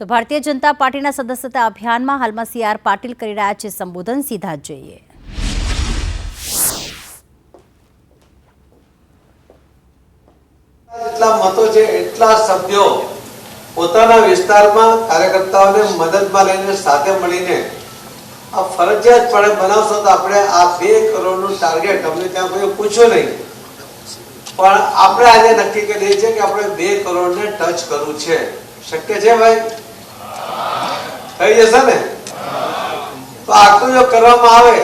તો ભારતીય જનતા પાર્ટીના સદસ્યતા અભિયાનમાં હાલમાં સી આર પાટીલ કરી રહ્યા છે સંબોધન. સીધા જ જોઈએ. જેટલા મતો છે, એટલા સભ્યો પોતાના વિસ્તારમાં કાર્યકર્તાઓને મદદમાં લઈને સાથે મળીને આ ફરજિયાતપણે બનાવશો તો આપણે આ બે કરોડનું ટાર્ગેટ અમને ત્યાં કોઈ પૂછ્યું નહીં. પણ આપણે આજે નક્કી કરીએ છીએ કે આપણે બે કરોડને ટચ કરવું છે. શક્ય છે ભાઈ? થઈ જશે ને? તો આટલું જો કરવામાં આવે,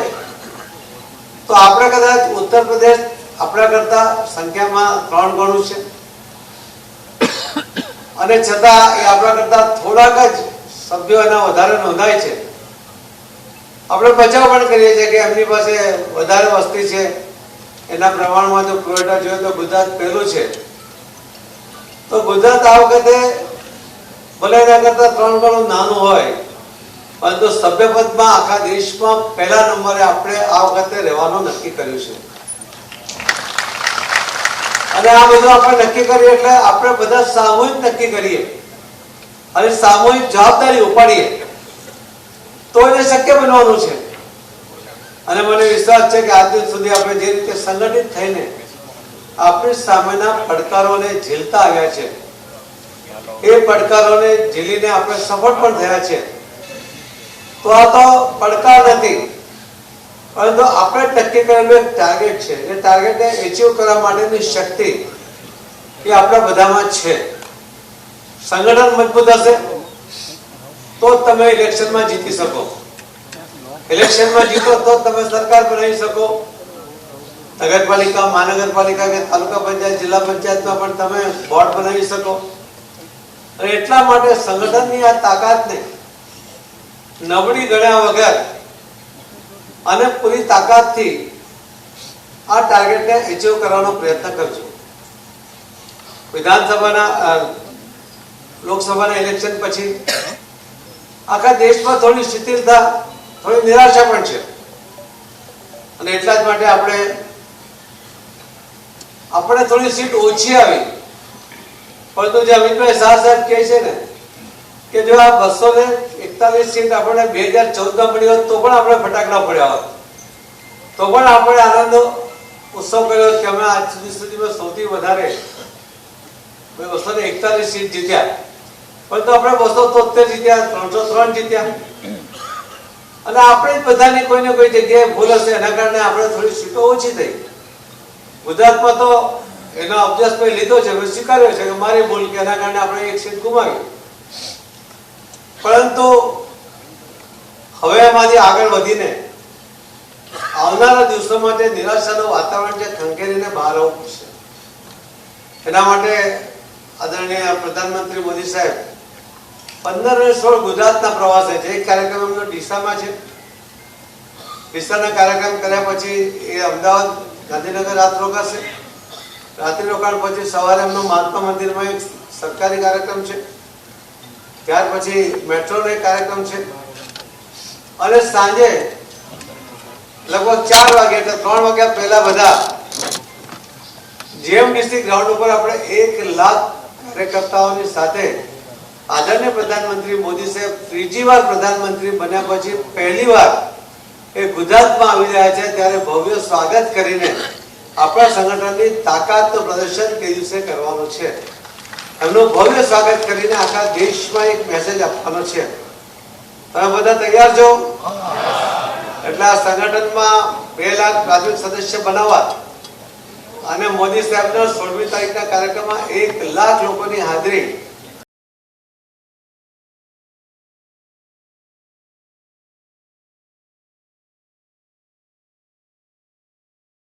તો આપણે કદાચ ઉત્તર પ્રદેશ આપણા કરતા સંખ્યામાં ત્રણ ગણું છે. અને છતાં એ આપણા કરતા થોડાક જ સભ્યો એના વધારે નોંધાય છે. આપણે બચાવ પણ કરીએ છીએ કે એમની પાસે વધારે વસ્તી છે. એના પ્રમાણમાં જો પ્રોડક્ટ જોઈએ તો ગુજરાત પહેલું છે. તો ગુજરાત આ વખતે ભલે એના કરતા ત્રણ ગણું નાનું હોય પરંતુ સભ્યપદમાં આખા દેશમાં પહેલા નંબરે આપણે આ વખતે રહેવાનું નક્કી કર્યું છે. અને આ બધું આપણે નક્કી કરીએ એટલે આપણે બધા સામૂહિક નક્કી કરીએ. અને સામૂહિક જવાબદારી ઉપાડીએ. તો એને શક્ય બનવાનું છે. અને મને વિશ્વાસ છે કે આજ સુધી આપણે જે રીતે સંગઠિત થઈને આપણી સામેના પડકારોને ઝીલતા આવ્યા છે. એ પડકારોને ઝીલીને આપણે સફળ પણ થયા છે. તો આ તો પડકાર નથી. પરંતુ આપણે નક્કી કરેલું એક ટાર્ગેટ છે. એ ટાર્ગેટને એચીવ કરવા માટેની શક્તિ એ આપણા બધામાં છે. સંગઠન મજબૂત હશે તો તમે ઇલેક્શનમાં જીતી શકો. ઇલેક્શનમાં જીતો તો તમે સરકાર બનાવી શકો. નગરપાલિકા, મહાનગરપાલિકા કે તાલુકા પંચાયત, જિલ્લા પંચાયતમાં પણ તમે બોર્ડ બનાવી શકો. અને એટલા માટે સંગઠનની આ તાકાતને નબળી ગણ્યા વગર અને પૂરી તાકાતથી આ ટાર્ગેટને એચીવ કરવાનો પ્રયત્ન કરજો. વિધાનસભાના લોકસભાના ઇલેક્શન પછી આખા દેશમાં થોડી શિથિલતા, થોડી નિરાશા પણ છે. અને એટલા જ માટે આપણે આપણે થોડી સીટ ઓછી આવી. પરંતુ જે અમિતભાઈ શાહ સાહેબ કહે છે ને કે જો આ બસો ને એકતાલીસ સીટ આપણે બે હજાર ચૌદમાં મળી હોત, તો પણ આપણે ફટાકડા પડ્યા હોત. તો પણ આપણે આનંદ ઉત્સવ કર્યો કે અમે આજ સુધી સુધીમાં સૌથી વધારે બસો ને એકતાલીસ સીટ જીત્યા. પરંતુ આપણે બસો તોતેર જીત્યા, ત્રણસો ત્રણ જીત્યા. અને આપણે બધાની કોઈને કોઈ જગ્યાએ ભૂલ હશે, એના કારણે આપણે થોડી સીટો ઓછી થઈ. ગુજરાતમાં તો એનો અભ્યાસ લીધો છે સ્વીકાર્યો છે કે મારી ભૂલ કે એના કારણે આપણે એક સીટ ગુમાવી. પરંતુ હવે એમાંથી આગળ વધીને આવનારા દિવસોમાં જે નિરાશાનું વાતાવરણ છે ખંખેરીને બહાર આવવું પડશે. એના માટે આદરણીય પ્રધાનમંત્રી મોદી સાહેબ પંદર અને સોળ ગુજરાતના પ્રવાસે છે. એક કાર્યક્રમ એમનો ડીસામાં છે. ડીસાના કાર્યક્રમ કર્યા પછી એ અમદાવાદ ગાંધીનગર રાત રોકાશે. રાત્રિ રોકાણ પછી સવારે એમનો મહાત્મા મંદિરમાં એક સરકારી કાર્યક્રમ છે. ત્યાર પછી મેટ્રોનો એક કાર્યક્રમ છે. અને સાંજે લગભગ ચાર વાગે ત્રણ વાગ્યા પહેલા બધા જીએમડીસી ગ્રાઉન્ડ ઉપર આપણે એક લાખ કાર્યકર્તાઓની સાથે આદરણીય પ્રધાનમંત્રી મોદી સાહેબ ત્રીજી વાર પ્રધાનમંત્રી બન્યા પછી પહેલી વાર એ ગુજરાતમાં આવી રહ્યા છે ત્યારે ભવ્ય સ્વાગત કરીને આપણા સંગઠનની તાકાતનું પ્રદર્શન તે દિવસે કરવાનું છે. એમનું ભવ્ય સ્વાગત કરીને આખા દેશમાં એક મેસેજ આપવાનો છે. તમે બધા તૈયાર છો? એટલે આ સંગઠનમાં બે લાખ પ્રાથમિક સદસ્ય બનાવવા અને મોદી સાહેબના સોળમી તારીખના કાર્યક્રમમાં એક લાખ લોકોની હાજરી